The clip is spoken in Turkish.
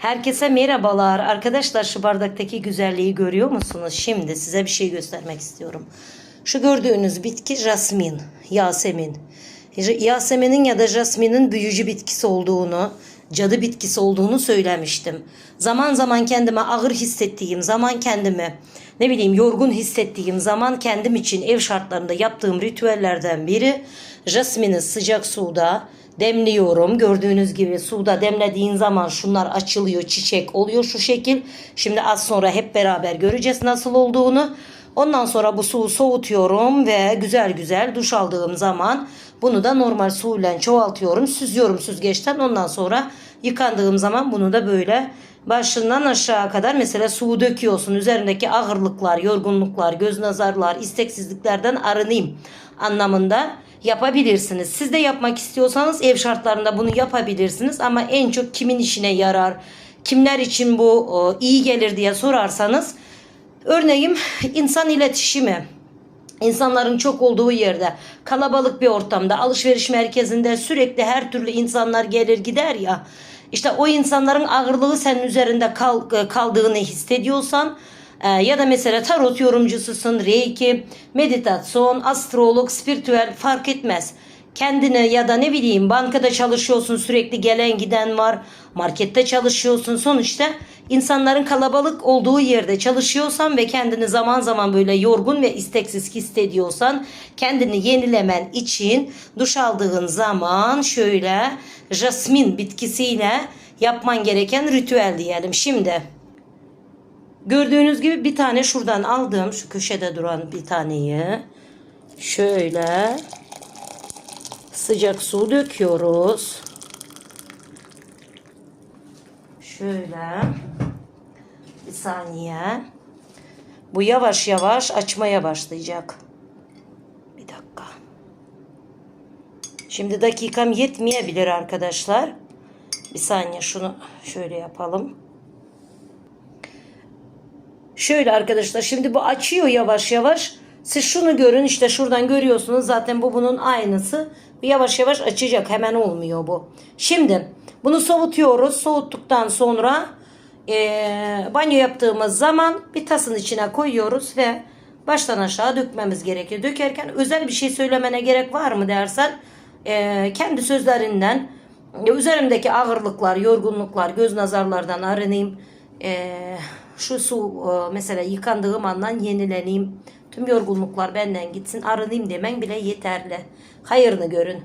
Herkese merhabalar. Arkadaşlar şu bardaktaki güzelliği görüyor musunuz? Şimdi size bir şey göstermek istiyorum. Şu gördüğünüz bitki jasmin, yasemin. Yasemin'in ya da jasminin büyücü bitkisi olduğunu, cadı bitkisi olduğunu söylemiştim. Zaman zaman kendime ağır hissettiğim zaman kendimi ne bileyim yorgun hissettiğim zaman kendim için ev şartlarında yaptığım ritüellerden biri jasmini sıcak suda demliyorum. Gördüğünüz gibi suda demlediğin zaman şunlar açılıyor, çiçek oluyor şu şekil. Şimdi az sonra hep beraber göreceğiz nasıl olduğunu. Ondan sonra bu suyu soğutuyorum ve güzel güzel duş aldığım zaman bunu da normal suyla çoğaltıyorum. Süzüyorum süzgeçten. Ondan sonra yıkandığım zaman bunu da böyle başından aşağı kadar mesela suyu döküyorsun. Üzerindeki ağırlıklar, yorgunluklar, göz nazarlar, isteksizliklerden arınayım anlamında yapabilirsiniz. Siz de yapmak istiyorsanız ev şartlarında bunu yapabilirsiniz ama en çok kimin işine yarar, kimler için bu e, iyi gelir diye sorarsanız örneğin insan iletişimi İnsanların çok olduğu yerde, kalabalık bir ortamda, alışveriş merkezinde sürekli her türlü insanlar gelir gider ya. İşte o insanların ağırlığı senin üzerinde kal, kaldığını hissediyorsan e, ya da mesela tarot yorumcususun, reiki, meditasyon, astrolog, spiritüel fark etmez. Kendini ya da ne bileyim bankada çalışıyorsun sürekli gelen giden var. Markette çalışıyorsun sonuçta insanların kalabalık olduğu yerde çalışıyorsan ve kendini zaman zaman böyle yorgun ve isteksiz hissediyorsan kendini yenilemen için duş aldığın zaman şöyle jasmin bitkisiyle yapman gereken ritüel diyelim. Şimdi gördüğünüz gibi bir tane şuradan aldım şu köşede duran bir taneyi şöyle sıcak su döküyoruz. Şöyle bir saniye. Bu yavaş yavaş açmaya başlayacak. Bir dakika. Şimdi dakikam yetmeyebilir arkadaşlar. Bir saniye şunu şöyle yapalım. Şöyle arkadaşlar şimdi bu açıyor yavaş yavaş. Siz şunu görün işte şuradan görüyorsunuz zaten bu bunun aynısı. Yavaş yavaş açacak hemen olmuyor bu. Şimdi bunu soğutuyoruz. Soğuttuktan sonra e, banyo yaptığımız zaman bir tasın içine koyuyoruz ve baştan aşağı dökmemiz gerekiyor. Dökerken özel bir şey söylemene gerek var mı dersen e, kendi sözlerinden e, üzerimdeki ağırlıklar, yorgunluklar, göz nazarlardan arınayım. E, şu su e, mesela yıkandığım andan yenileneyim. Tüm yorgunluklar benden gitsin arınayım demen bile yeterli. Hayırını görün.